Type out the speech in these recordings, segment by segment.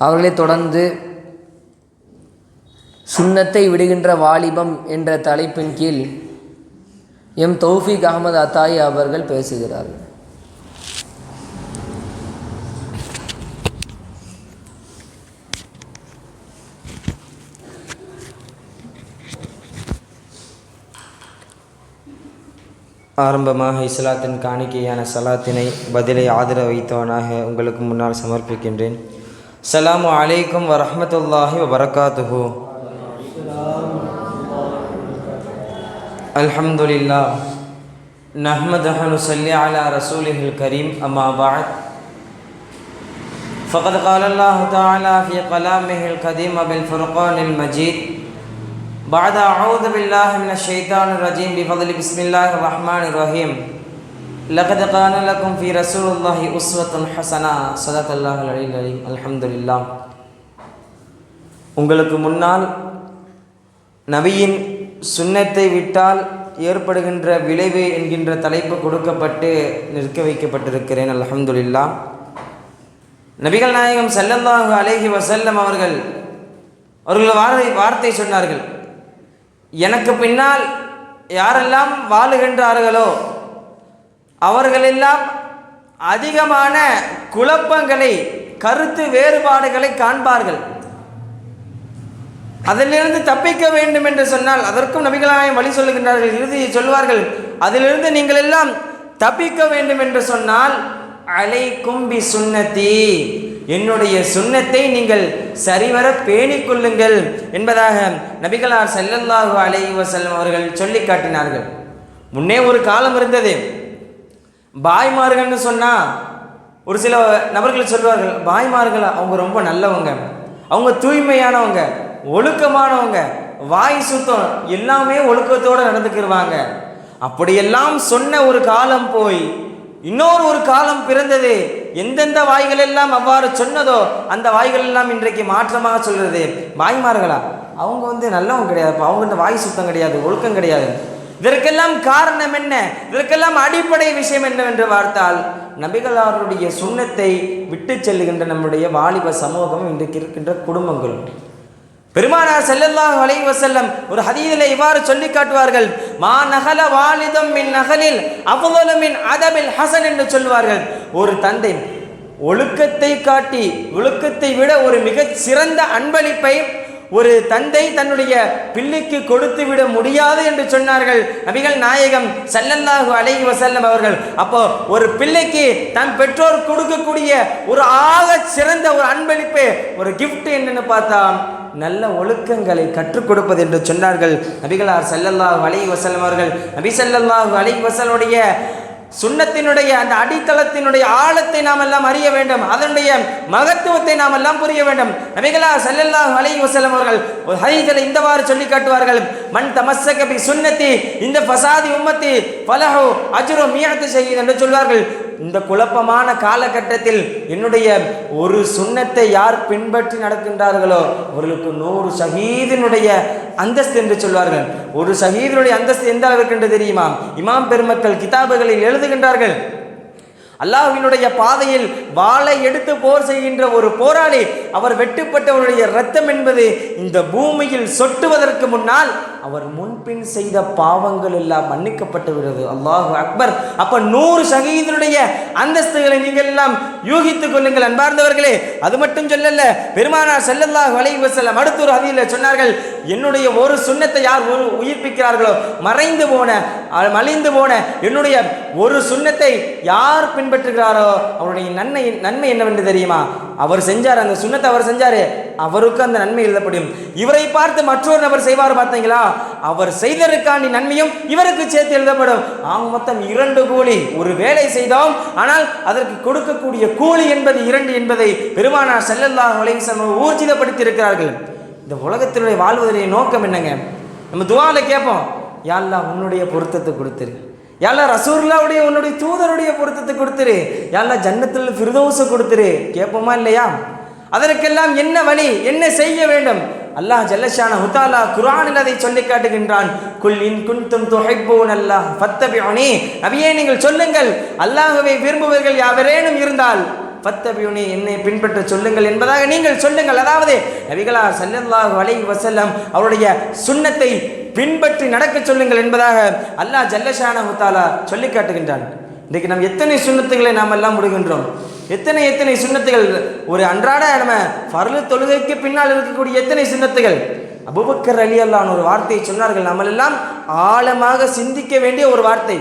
அவர்களை தொடர்ந்து சுண்ணத்தை விடுகின்ற வாலிபம் என்ற தலைப்பின் கீழ் எம் தௌஃபிக் அகமது அத்தாயி அவர்கள் பேசுகிறார்கள். ஆரம்பமாக இஸ்லாத்தின் காணிக்கையான சலாத்தினை பதிலை ஆதரவு வைத்தவனாக உங்களுக்கு முன்னால் சமர்ப்பிக்கின்றேன். السلام عليكم ورحمة الله وبركاته. الحمد لله. نحمده ونصلي على رسوله الكريم أما بعد. فقد قال الله تعالى في كلامه القديم بالفرقان المجيد بعد أعوذ بالله من الشيطان الرجيم بفضل بسم الله الرحمن الرحيم. لقد كان لكم في رسول الله أسوة حسنة صدق الله العلي العليم الحمد لله உங்களுக்கு முன்னால் நபியின் சுன்னத்தை விட்டால் ஏற்படுகின்ற விளைவு என்கின்ற தலைப்பு கொடுக்கப்பட்டு நிற்க வைக்கப்பட்டிருக்கிறேன் அல்ஹம்துலில்லா நபிகள் நாயகம் ஸல்லல்லாஹு அலைஹி வஸல்லம் அவர்கள் அவர்கள் வார்த்தை வார்த்தை சொன்னார்கள் எனக்கு பின்னால் யாரெல்லாம் வாழுகின்றார்களோ அவர்களெல்லாம் அதிகமான குழப்பங்களை கருத்து வேறுபாடுகளை காண்பார்கள். அதிலிருந்து தப்பிக்க வேண்டும் என்று சொன்னால் அதற்கும் நபிகளாயம் வழி சொல்லுகின்றார்கள் இறுதியை சொல்வார்கள் அதிலிருந்து நீங்கள் எல்லாம் தப்பிக்க வேண்டும் என்று சொன்னால் அலை கும்பி சுண்ணத்தி என்னுடைய சுண்ணத்தை நீங்கள் சரிவர பேணிக் கொள்ளுங்கள் என்பதாக நபிகளார் செல்லல்லாஹு அலை வஸல்லம் அவர்கள் சொல்லி காட்டினார்கள். முன்னே ஒரு காலம் இருந்தது. பாய்மார்கள்னு சொன்னால் ஒரு சில நபர்கள் சொல்வார்கள் பாய்மார்கள் அவங்க ரொம்ப நல்லவங்க. அவங்க தூய்மையானவங்க ஒழுக்கமானவங்க வாய் சுத்தம் எல்லாமே ஒழுக்கத்தோடு நடந்துக்கிடுவாங்க அப்படியெல்லாம் சொன்ன ஒரு காலம் போய் இன்னொரு ஒரு காலம் பிறந்தது எந்தெந்த வாய்கள் எல்லாம் அவ்வாறு சொன்னதோ அந்த வாய்கள் எல்லாம் இன்றைக்கு மாற்றமாக சொல்கிறது. வாய்மார்களா அவங்க வந்து நல்லவங்க கிடையாது அவங்ககிட்ட வாய் சுத்தம் கிடையாது ஒழுக்கம் கிடையாது. இதற்கெல்லாம் காரணம் என்ன? இதற்கெல்லாம் அடிப்படை விஷயம் என்னவென்று பார்த்தால் நபிகளாருடைய சுண்ணத்தை விட்டு செல்லுகின்ற நம்முடைய வாலிப சமூகம் இன்றைக்கு இருக்கின்ற குடும்பங்கள். பெருமானார் செல்லல்லாஹ் அலைஹி செல்லம் ஒரு ஹதீஸில் இவ்வாறு சொல்லி காட்டுவார்கள் மா நகல வாலிதம் மின் நகலில் அவ்வளவு மின் அதமில் ஹசன் என்று சொல்வார்கள். ஒரு தந்தை ஒழுக்கத்தை காட்டி ஒழுக்கத்தை விட ஒரு மிகச் சிறந்த அன்பளிப்பை ஒரு தந்தை தன்னுடைய பிள்ளைக்கு கொடுத்து விட முடியாது என்று சொன்னார்கள். நபிகள் நாயகம் சல்லல்லாஹு அலைஹி வசல்லம் அவர்கள் அப்போ ஒரு பிள்ளைக்கு தன் பெற்றோர் கொடுக்கக்கூடிய ஒரு ஆக சிறந்த ஒரு அன்பளிப்பு ஒரு கிஃப்ட் என்னன்னு பார்த்தா நல்ல ஒழுக்கங்களை கற்றுக் கொடுப்பது என்று சொன்னார்கள். நபிகளார் ஸல்லல்லாஹு அலைஹி வசல்லம் அவர்கள் நபி ஸல்லல்லாஹு அலைஹி வஸல்லுடைய சுண்ணத்தினுடைய அந்த அடித்தளத்தினுடைய ஆழத்தை நாம் எல்லாம் அறிய வேண்டும். அதனுடைய மகத்துவத்தை நாம் எல்லாம் புரிய வேண்டும். நபிகளா செல்லல்லா அலை வசலம் அவர்கள் ஒரு இந்தவாறு சொல்லி காட்டுவார்கள். மண் தமசகபி சுண்ணத்தி இந்த ஃபசாதி உம்மத்தி பலஹோ அஜுரோ மியத்து செய்யுது என்று சொல்வார்கள். இந்த குழப்பமான காலகட்டத்தில் என்னுடைய ஒரு சுண்ணத்தை யார் பின்பற்றி நடக்கின்றார்களோ அவர்களுக்கு நூறு ஷஹீதினுடைய அந்தஸ்து என்று சொல்வார்கள். ஒரு சகீதனுடைய அந்தஸ்து எந்த அளவுக்கு என்று தெரியுமா? இமாம் பெருமக்கள் கிதாபுகளில் எழுதுகின்றார்கள். அல்லாஹினுடைய பாதையில் வாளை எடுத்து போர் செய்கின்ற ஒரு போராளி அவர் வெட்டுப்பட்டவருடைய இரத்தம் என்பது இந்த பூமியில் சொட்டுவதற்கு முன்னால் அவர் முன்பின் செய்த பாவங்கள் எல்லாம் மன்னிக்கப்பட்டு விடுறது அல்லாஹு அக்பர். அப்ப நூறு சகீதனுடைய அந்தஸ்துகளை நீங்கள் எல்லாம் யூகித்துக் கொள்ளுங்கள் அன்பார்ந்தவர்களே. அது மட்டும் சொல்லல பெருமானார் செல்லல்லாஹ் அலைஹி வஸல்லம் அடுத்த ஒரு சொன்னார்கள் என்னுடைய ஒரு சுண்ணத்தை யார் உயிர்ப்பிக்கிறார்களோ மறைந்து போன மலிந்து போன என்னுடைய ஒரு சுண்ணத்தை யார் பின்பற்றுகிறாரோ அவருடைய நன்மை நன்மை என்னவென்று தெரியுமா? அவர் செஞ்சார் அந்த சுண்ணத்தை அவர் செஞ்சாரு. அவருக்கு அந்த நன்மை எழுதப்படும். இவரை பார்த்து மற்றொரு நபர் செய்வார் பார்த்தீங்களா? அவர் செய்ததற்காண்டி நன்மையும் இவருக்கு சேர்த்து எழுதப்படும். ஆக மொத்தம் இரண்டு கூலி. ஒரு வேலை செய்தோம் ஆனால் அதற்கு கொடுக்கக்கூடிய கூலி என்பது இரண்டு என்பதை பெருமானார் ஸல்லல்லாஹு அலைஹி ஊர்ஜிதப்படுத்தி இருக்கிறார்கள் இந்த உலகத்தினுடைய வாழ்வதனுடைய நோக்கம் என்னங்க? நம்ம துவாவில் கேட்போம். யாழ்லா உன்னுடைய பொருத்தத்தை கொடுத்துரு. யாழ்லா ரசூர்லாவுடைய உன்னுடைய தூதருடைய பொருத்தத்தை கொடுத்துரு. யாழ்லா ஜன்னத்தில் ஃபிர்தௌஸை கொடுத்துரு. கேட்போமா இல்லையா? அதற்கெல்லாம் என்ன வழி என்ன செய்ய வேண்டும்? அல்லாஹ் ஜல்லஷான ஹுதாலா குரானில் அதை சொல்லி காட்டுகின்றான். குல் இன் குன்தும் துஹிப்பூன் அல்லாஹ் ஃபத்தபிஉனி. நபியே நீங்கள் சொல்லுங்கள். அல்லாஹுவை விரும்புவர்கள் யாவரேனும் இருந்தால் பத்தபியுனி என்னை பின்பற்ற சொல்லுங்கள் என்பதாக நீங்கள் சொல்லுங்கள். அதாவது நபிகளார் சல்லல்லாஹ் வலை வசல்லம் அவருடைய சுண்ணத்தை பின்பற்றி நடக்க சொல்லுங்கள் என்பதாக அல்லாஹ் ஜல்லஷான முத்தாலா சொல்லி காட்டுகின்றான். இன்றைக்கு நாம் எத்தனை சுண்ணத்துகளை நாம் எல்லாம் விடுகின்றோம் எத்தனை எத்தனை சுண்ணத்துகள்? ஒரு அன்றாட நம்ம ஃபர்லு தொழுகைக்கு பின்னால் இருக்கக்கூடிய எத்தனை சுண்ணத்துகள்? அபுபக்கர் அலி அல்லான் ஒரு வார்த்தையை சொன்னார்கள். நம்மளெல்லாம் ஆழமாக சிந்திக்க வேண்டிய ஒரு வார்த்தை.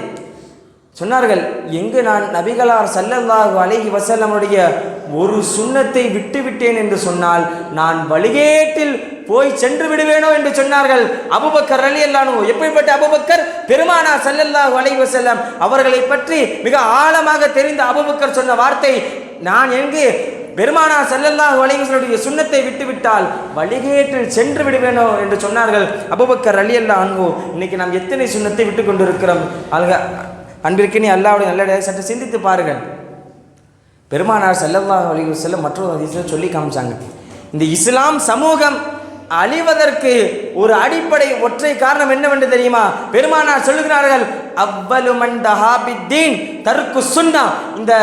சொன்னார்கள் எங்கு நான் நபிகளார் சல்லல்லாஹு அலைஹி வசல்லமுடைய ஒரு சுண்ணத்தை விட்டு விட்டேன் என்று சொன்னால் நான் வழிகேட்டில் போய் சென்று விடுவேனோ என்று சொன்னார்கள். அபுபக்கர் அலி அல்லானு எப்படிப்பட்ட அபுபக்கர்? பெருமானார் சல்லல்லாஹு அலைஹி வசல்லம் அவர்களை பற்றி மிக ஆழமாக தெரிந்த அபுபக்கர் சொன்ன வார்த்தை நான் எங்கு பெருமானா ஸல்லல்லாஹு அலைஹி சுண்ணத்தை விட்டுவிட்டால் வழிகேட்டில் சென்று விடுவேனோ? என்று சொன்னார்கள். அபுபக்கர் அலி அல்லா அன்பு இன்னைக்கு நாம் எத்தனை சுண்ணத்தை விட்டு கொண்டிருக்கிறோம் அல்க அன்பிற்கினி அல்லாவுடைய நல்ல சற்று சிந்தித்து பாருங்கள். பெருமானார் செல்லல்லாஹ் அலைஹி செல்ல மற்றொரு அதிசயம் சொல்லி காமிச்சாங்க. இந்த இஸ்லாம் சமூகம் அழிவதற்கு ஒரு அடிப்படை ஒற்றை காரணம் என்னவென்று தெரியுமா? பெருமானார் சொல்லுகிறார்கள் அவ்வலு தஹாபித்தீன் தருக்கு சுன்னா. இந்த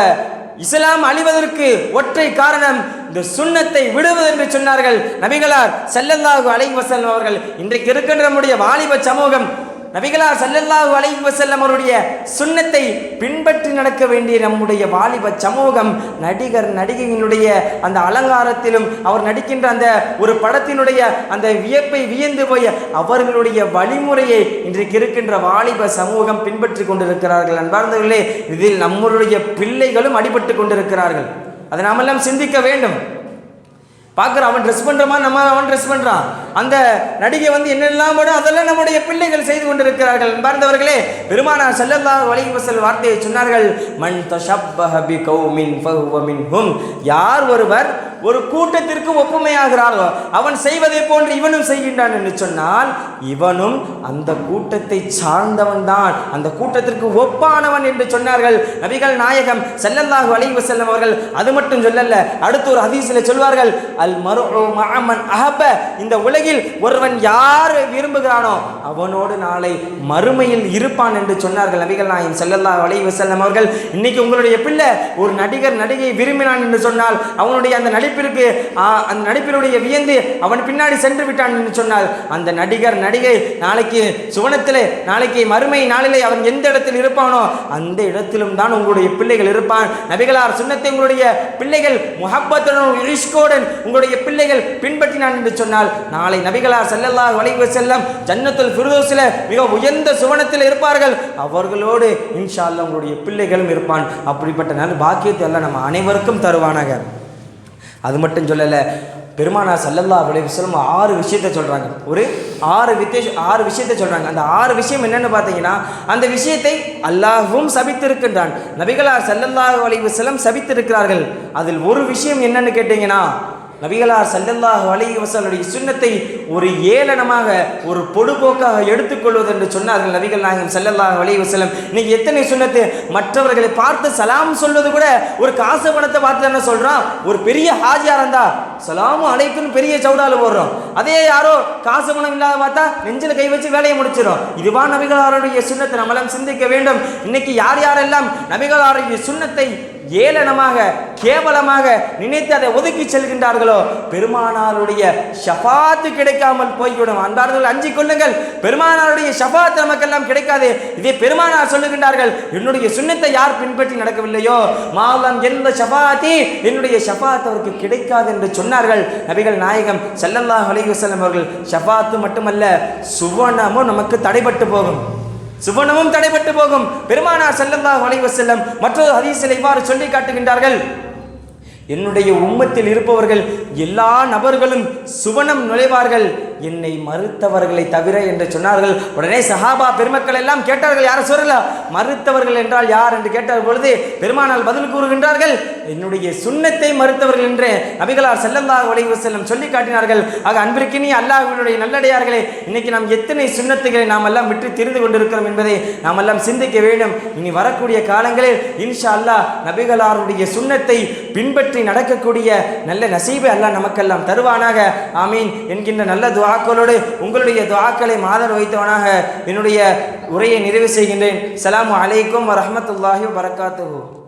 இஸ்லாம் அழிவதற்கு ஒற்றை காரணம் இந்த சுண்ணத்தை விடுவது என்று சொன்னார்கள். நபிகளார் ஸல்லல்லாஹு அலைஹி அவர்கள் இன்றைக்கு இருக்கின்ற நம்முடைய வாலிப சமூகம் நபிகளார் ஸல்லல்லாஹு அலைஹி வசல்லம் அவருடைய சுன்னத்தை பின்பற்றி நடக்க வேண்டிய நம்முடைய வாலிப சமூகம் நடிகர் நடிகையினுடைய அந்த அலங்காரத்திலும் அவர் நடிக்கின்ற அந்த ஒரு படத்தினுடைய அந்த வியப்பை வியந்து போய் அவர்களுடைய வழிமுறையை இன்றைக்கு இருக்கின்ற வாலிப சமூகம் பின்பற்றி கொண்டிருக்கிறார்கள். அன்பார்ந்தவர்களே இதில் நம்முடைய பிள்ளைகளும் அடிபட்டு கொண்டிருக்கிறார்கள். அதை நாமெல்லாம் சிந்திக்க வேண்டும். பார்க்குற அவன் ட்ரெஸ் பண்ணுறமா நம்ம அவன் ட்ரெஸ் பண்ணுறான் அந்த நடிகை வந்து என்னெல்லாம் அதெல்லாம் நம்முடைய பிள்ளைகள் செய்து கொண்டிருக்கிறார்கள். பார்ந்தவர்களே பெருமானார் செல்லல்லா வலிவசல் வார்த்தையை சொன்னார்கள் மன் தஷப்பஹ கௌமின் ஃபஹுவ யார் ஒருவர் ஒரு கூட்டத்திற்கு ஒப்புமையாகிறாரோ அவன் செய்வதை போன்று இவனும் செய்கின்றான் என்று சொன்னால் இவனும் அந்த கூட்டத்தை சார்ந்தவன் தான். அந்த கூட்டத்திற்கு ஒப்பானவன் என்று சொன்னார்கள். நபிகள் நாயகம் ஸல்லல்லாஹு அலைஹி செல்லும் அவர்கள் அது மட்டும் சொல்லல அடுத்து ஒரு அதிசயில சொல்வார்கள் அல் மரு அஹப்ப. இந்த இந்த உலகில் ஒருவன் யார் விரும்புகிறானோ அவனோடு நாளை மறுமையில் இருப்பான் என்று சொன்னார்கள் நபிகள் நாயகம் செல்லல்லா அலைஹி வஸல்லம் அவர்கள். இன்னைக்கு உங்களுடைய பிள்ளை ஒரு நடிகர் நடிகை விரும்பினான் என்று சொன்னால் அவனுடைய அந்த நடிப்பிற்கு அந்த நடிப்பினுடைய வியந்து அவன் பின்னாடி சென்று விட்டான் என்று சொன்னால் அந்த நடிகர் நடிகை நாளைக்கு சுவனத்திலே நாளைக்கு மறுமை நாளிலே அவன் எந்த இடத்தில் இருப்பானோ அந்த இடத்திலும் தான் உங்களுடைய பிள்ளைகள் இருப்பான். நபிகளார் சுன்னத்தை உங்களுடைய பிள்ளைகள் முகப்பத்துடன் உங்களுடைய பிள்ளைகள் பின்பற்றினான் என்று சொன்னால் நாளை நபிகளார் செல்லல்லா வளைவு செல்லம் ஜன்னத்துல் ஃபிர்தௌஸில் மிக உயர்ந்த சுவனத்தில் இருப்பார்கள். அவர்களோடு இன்ஷா அல்லாஹ் உங்களுடைய பிள்ளைகளும் இருப்பான். அப்படிப்பட்ட நல்ல பாக்கியத்தை எல்லாம் நம்ம அனைவருக்கும் தருவானாக. அது மட்டும் சொல்லலை பெருமானார் ஸல்லல்லாஹு அலைஹி வஸல்லம் ஆறு விஷயத்தை சொல்கிறாங்க ஒரு ஆறு வித்தேஷ ஆறு விஷயத்தை சொல்கிறாங்க அந்த ஆறு விஷயம் என்னென்னு பார்த்தீங்கன்னா அந்த விஷயத்தை அல்லாஹும் சபித்திருக்கின்றான். நபிகளார் ஸல்லல்லாஹு அலைஹி வஸல்லம் சபித்திருக்கிறார்கள். அதில் ஒரு விஷயம் என்னென்னு கேட்டிங்கன்னா நபிகளார் செல்லல்லாஹ் அலைஹி வசலுடைய சுண்ணத்தை ஒரு ஏளனமாக ஒரு பொடுபோக்காக எடுத்துக்கொள்வது என்று சொன்னார்கள் நபிகள் நாயகம் செல்லல்லாஹ் அலைஹி வசலம் இன்னைக்கு எத்தனை சுண்ணத்தை? மற்றவர்களை பார்த்து சலாம் சொல்வது கூட ஒரு காசு பணத்தை பார்த்து என்ன சொல்கிறான் ஒரு பெரிய ஹாஜியாக இருந்தா சலாமும் அழைப்புன்னு பெரிய சவுடால போடுறோம். அதே யாரோ காசு பணம் இல்லாத பார்த்தா நெஞ்சில் கை வச்சு வேலையை முடிச்சிடும். இதுவா நபிகளாருடைய சுண்ணத்தை நம்மளாம் சிந்திக்க வேண்டும். இன்னைக்கு யார் யாரெல்லாம் நபிகளாருடைய சுண்ணத்தை ஏளனமாக கேவலமாக நினைத்து அதை ஒதுக்கி செல்கின்றார்களோ? பெருமானாருடைய ஷபாத்து கிடைக்காமல் போய்விடும். அன்பார்கள் அஞ்சு கொள்ளுங்கள். பெருமானாருடைய ஷஃபாத் நமக்கெல்லாம் கிடைக்காது. இதே பெருமானார் சொல்லுகின்றார்கள். என்னுடைய சுண்ணத்தை யார் பின்பற்றி நடக்கவில்லையோ? மாலம் எந்த ஷபாத்தி என்னுடைய ஷபாத் அவருக்கு கிடைக்காது என்று சொன்னார்கள். நபிகள் நாயகம் செல்லல்லா அலைஹி அவர்கள் ஷபாத்து மட்டுமல்ல சுவனமும் நமக்கு தடைபட்டு போகும். சுவனமும் தடைபட்டு போகும். பெருமானார் செல்லந்தா அலைஹி செல்லம் மற்றொரு ஹதீஸில் இவ்வாறு சொல்லி காட்டுகின்றார்கள். என்னுடைய உம்மத்தில் இருப்பவர்கள் எல்லா நபர்களும் சுவனம் நுழைவார்கள். என்னை மறுத்தவர்களை தவிர என்று சொன்னார்கள். உடனே சஹாபா பெருமக்கள் எல்லாம் கேட்டார்கள் யாரை சொல்லல? மறுத்தவர்கள் என்றால் யார்? என்று கேட்ட பொழுது பெருமானால் பதில் கூறுகின்றார்கள் என்னுடைய சுண்ணத்தை மறுத்தவர்கள் என்று நபிகளார் ஸல்லல்லாஹு அலைஹி செல்லும் சொல்லி காட்டினார்கள். ஆக அன்பிற்கு நீ அல்லாஹினுடைய நல்லடையார்களே இன்னைக்கு நாம் எத்தனை சுண்ணத்துகளை நாம் எல்லாம் விட்டு திரிந்து கொண்டிருக்கிறோம் என்பதை நாம் எல்லாம் சிந்திக்க வேண்டும். இனி வரக்கூடிய காலங்களில் இன்ஷா அல்லாஹ் நபிகளாருடைய சுண்ணத்தை பின்பற்றி நடக்கக்கூடிய நல்ல நசீபை அல்லாஹ் நமக்கெல்லாம் தருவானாக. ஆமீன். என்கின்ற நல்ல துவாக்களோடு உங்களுடைய துவாக்களை மாதர் வைத்தவனாக என்னுடைய உரையை நிறைவு செய்கின்றேன். சலாமு அலைக்கும் வரமத்துல்லாஹி வபரகாத்துஹு.